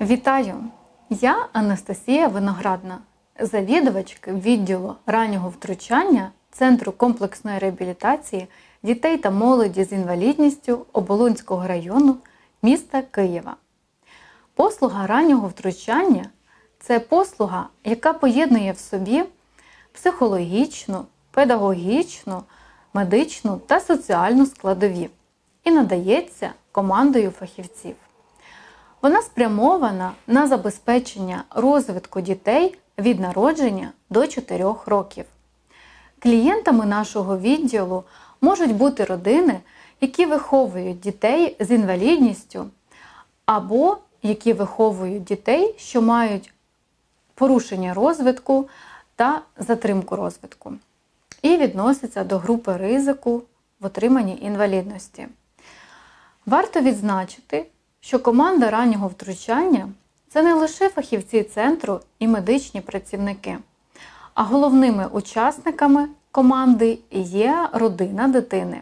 Вітаю! Я Анастасія Виноградна, завідувачка відділу раннього втручання Центру комплексної реабілітації дітей та молоді з інвалідністю Оболонського району міста Києва. Послуга раннього втручання це послуга, яка поєднує в собі психологічну, педагогічну, медичну та соціальну складові і надається командою фахівців. Вона спрямована на забезпечення розвитку дітей від народження до 4 років. Клієнтами нашого відділу можуть бути родини, які виховують дітей з інвалідністю, або які виховують дітей, що мають порушення розвитку та затримку розвитку, і відносяться до групи ризику в отриманні інвалідності. Варто відзначити, що команда раннього втручання це не лише фахівці центру і медичні працівники, а головними учасниками команди є родина дитини.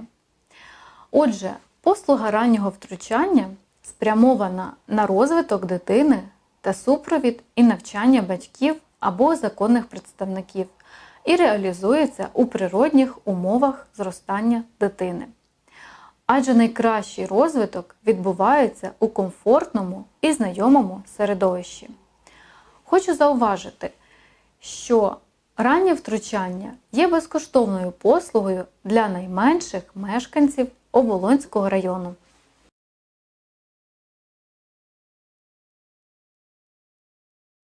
Отже, послуга раннього втручання спрямована на розвиток дитини та супровід і навчання батьків або законних представників і реалізується у природних умовах зростання дитини адже найкращий розвиток відбувається у комфортному і знайомому середовищі. Хочу зауважити, що раннє втручання є безкоштовною послугою для найменших мешканців Оболонського району.